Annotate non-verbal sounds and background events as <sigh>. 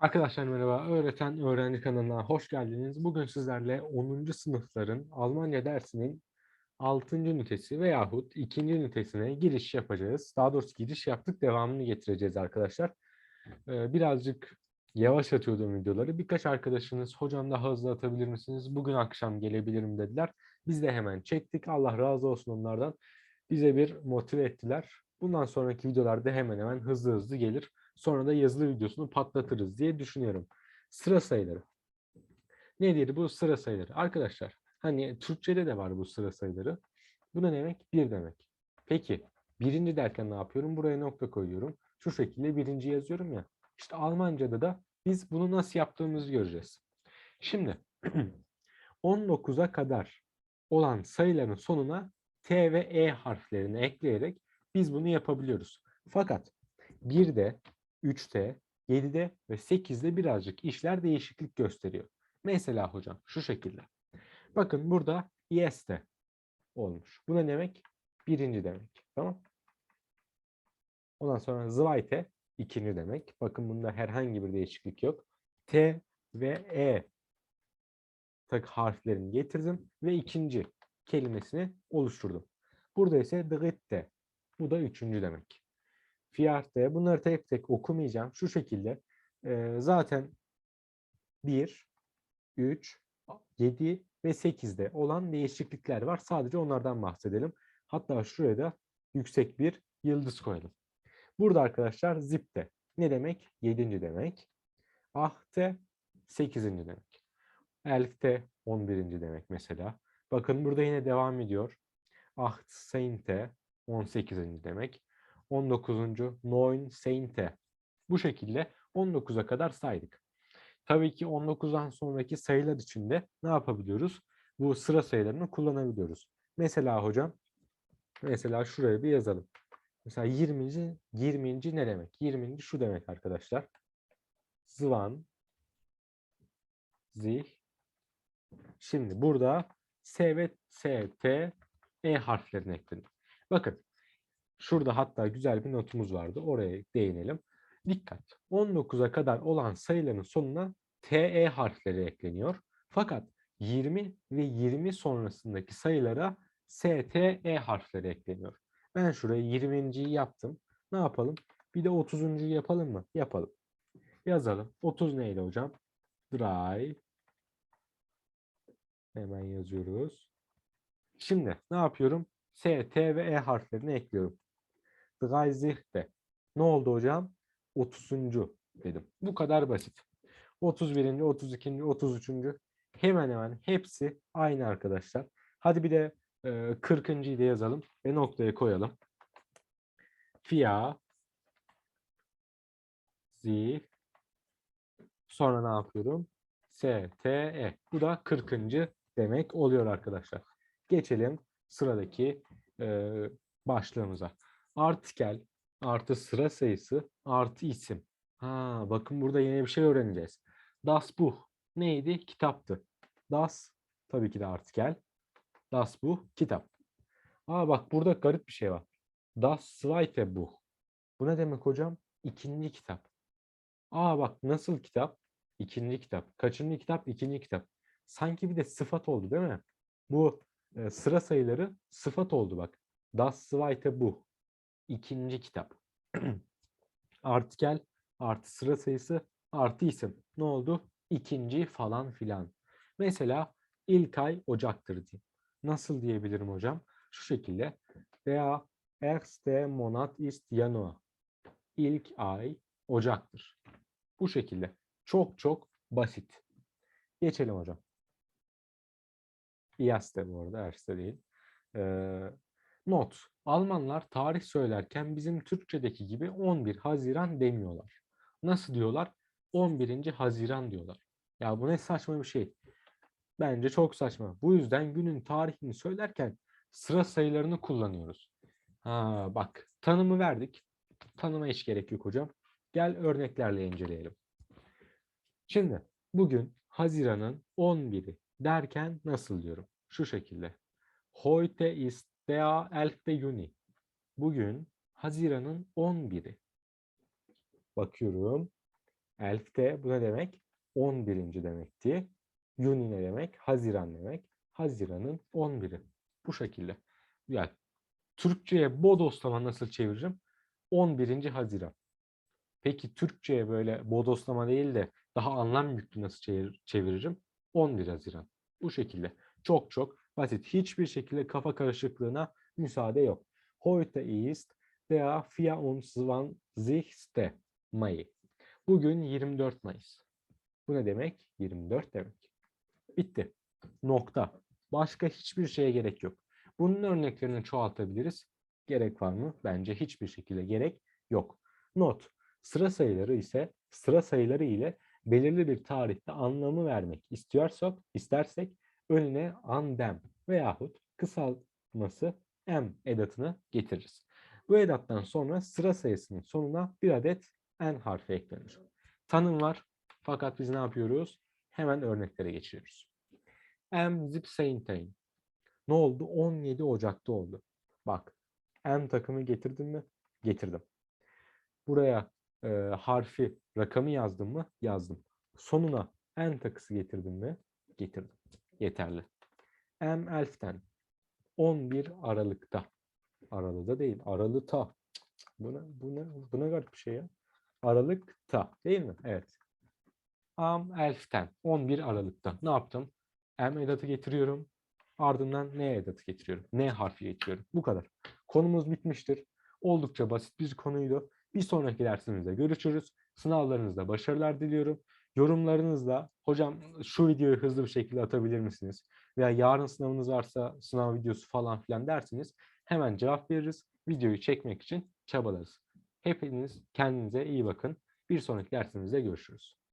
Arkadaşlar merhaba. Öğreten Öğrenci kanalına hoş geldiniz. Bugün sizlerle 10. sınıfların Almanca dersinin 6. ünitesi veyahut 2. ünitesine giriş yapacağız. Daha doğrusu giriş yaptık, devamını getireceğiz arkadaşlar. Ee, birazcık yavaş atıyordum videoları. Birkaç arkadaşınız hocam daha hızlı atabilir misiniz? Bugün akşam gelebilirim dediler. Biz de hemen çektik. Allah razı olsun onlardan. Bize bir motive ettiler. Bundan sonraki videolarda hemen hemen hızlı hızlı gelir. Sonra da yazılı videosunu patlatırız diye düşünüyorum. Sıra sayıları. Nedir bu sıra sayıları? Arkadaşlar hani Türkçe'de de var bu sıra sayıları. Bu ne demek? Bir demek. Peki birinci derken ne yapıyorum? Buraya nokta koyuyorum. Şu şekilde birinci yazıyorum ya. İşte Almanca'da da biz bunu nasıl yaptığımızı göreceğiz. Şimdi <clears throat> 19'a kadar olan sayıların sonuna T ve E harflerini ekleyerek biz bunu yapabiliyoruz. Fakat bir de 3'te, 7'de ve 8'de birazcık işler değişiklik gösteriyor. Mesela hocam şu şekilde. Bakın burada yes de olmuş. Bu ne demek? Birinci demek. Tamam. Ondan sonra zweite ikinci demek. Bakın bunda herhangi bir değişiklik yok. T ve E tak harflerini getirdim ve ikinci kelimesini oluşturdum. Burada ise dritte. Bu da üçüncü demek. Fiyarte. Bunları tek tek okumayacağım. Şu şekilde. e, zaten 1, 3, 7 ve 8'de olan değişiklikler var. Sadece onlardan bahsedelim. Hatta şuraya da yüksek bir yıldız koyalım. Burada arkadaşlar zipte. Ne demek? 7. demek. Ahte 8. demek. Elfte 11. demek mesela. Bakın burada yine devam ediyor. Acht Sainte 18. demek. 19. Neun Sainte. Bu şekilde 19'a kadar saydık. Tabii ki 19'dan sonraki sayılar için de ne yapabiliyoruz? Bu sıra sayılarını kullanabiliyoruz. Mesela hocam, mesela şuraya bir yazalım. Mesela 20. 20. ne demek? 20. şu demek arkadaşlar. Zvan, zih. Şimdi burada S ve S, T, E harflerini ekledim. Bakın şurada hatta güzel bir notumuz vardı. Oraya değinelim. Dikkat. 19'a kadar olan sayıların sonuna TE harfleri ekleniyor. Fakat 20 ve 20 sonrasındaki sayılara STE harfleri ekleniyor. Ben şuraya 20.yi yaptım. Ne yapalım? Bir de 30.yu yapalım mı? Yapalım. Yazalım. 30 neydi hocam? Dry. Hemen yazıyoruz. Şimdi ne yapıyorum? S, T ve E harflerini ekliyorum. Dreizigte. Ne oldu hocam? 30. dedim. Bu kadar basit. 31. 32. 33. hemen hemen hepsi aynı arkadaşlar. Hadi bir de e, 40.yı da yazalım ve noktaya koyalım. Fia Z sonra ne yapıyorum? S, T, E. Bu da 40. demek oluyor arkadaşlar. Geçelim sıradaki e, başlığımıza. Artikel artı sıra sayısı artı isim. Ha, bakın burada yeni bir şey öğreneceğiz. Das Buch neydi? Kitaptı. Das tabii ki de artikel. Das Buch kitap. Aa bak burada garip bir şey var. Das zweite Buch. Bu ne demek hocam? İkinci kitap. Aa bak nasıl kitap? İkinci kitap. Kaçıncı kitap? İkinci kitap. Sanki bir de sıfat oldu değil mi? Bu e, sıra sayıları sıfat oldu bak. Das zweite Buch. İkinci kitap. <clears throat> Artikel artı sıra sayısı artı isim. Ne oldu? İkinci falan filan. Mesela ilk ay Ocak'tır diye. Nasıl diyebilirim hocam? Şu şekilde. Der erste Monat ist Januar. İlk ay Ocak'tır. Bu şekilde. Çok çok basit. Geçelim hocam. Erste bu arada, erste değil. Ee, not. Almanlar tarih söylerken bizim Türkçedeki gibi 11 Haziran demiyorlar. Nasıl diyorlar? 11. Haziran diyorlar. Ya bu ne saçma bir şey. Bence çok saçma. Bu yüzden günün tarihini söylerken sıra sayılarını kullanıyoruz. Ha, bak tanımı verdik. Tanıma hiç gerek yok hocam. Gel örneklerle inceleyelim. Şimdi bugün Haziran'ın 11'i derken nasıl diyorum? Şu şekilde. Heute ist der 11. Juni. Bugün Haziran'ın 11'i. Bakıyorum. Elf de bu ne demek? 11. demekti. Juni ne demek? Haziran demek. Haziran'ın 11'i. Bu şekilde. Yani Türkçe'ye bodoslama nasıl çeviririm? 11. Haziran. Peki Türkçe'ye böyle bodoslama değil de daha anlam yüklü nasıl çevir- çeviririm? 11 Haziran. Bu şekilde. Çok çok basit. Hiçbir şekilde kafa karışıklığına müsaade yok. Heute ist der 24. Mai. Bugün 24 Mayıs. Bu ne demek? 24 demek. Bitti. Nokta. Başka hiçbir şeye gerek yok. Bunun örneklerini çoğaltabiliriz. Gerek var mı? Bence hiçbir şekilde gerek yok. Not. Sıra sayıları ise sıra sayıları ile belirli bir tarihte anlamı vermek istiyorsak, istersek önüne andem veyahut kısaltması m edatını getiririz. Bu edattan sonra sıra sayısının sonuna bir adet n harfi eklenir. Tanım var fakat biz ne yapıyoruz? Hemen örneklere geçiyoruz. M zip Saintain. Ne oldu? 17 Ocak'ta oldu. Bak. M takımı getirdim mi? Getirdim. Buraya e, harfi, rakamı yazdım mı? Yazdım. Sonuna n takısı getirdim mi? Getirdim. Yeterli. M elften. 11 Aralık'ta. Aralık'ta değil. Aralık'ta. Bu ne, bu ne, bu ne garip bir şey ya. Aralık'ta değil mi? Evet. Am elften. 11 Aralık'ta. Ne yaptım? M edatı getiriyorum. Ardından N edatı getiriyorum. N harfi getiriyorum. Bu kadar. Konumuz bitmiştir. Oldukça basit bir konuydu. Bir sonraki dersimizde görüşürüz. Sınavlarınızda başarılar diliyorum. Yorumlarınızla hocam şu videoyu hızlı bir şekilde atabilir misiniz? Veya yarın sınavınız varsa sınav videosu falan filan dersiniz. Hemen cevap veririz. Videoyu çekmek için çabalarız. Hepiniz kendinize iyi bakın. Bir sonraki dersimizde görüşürüz.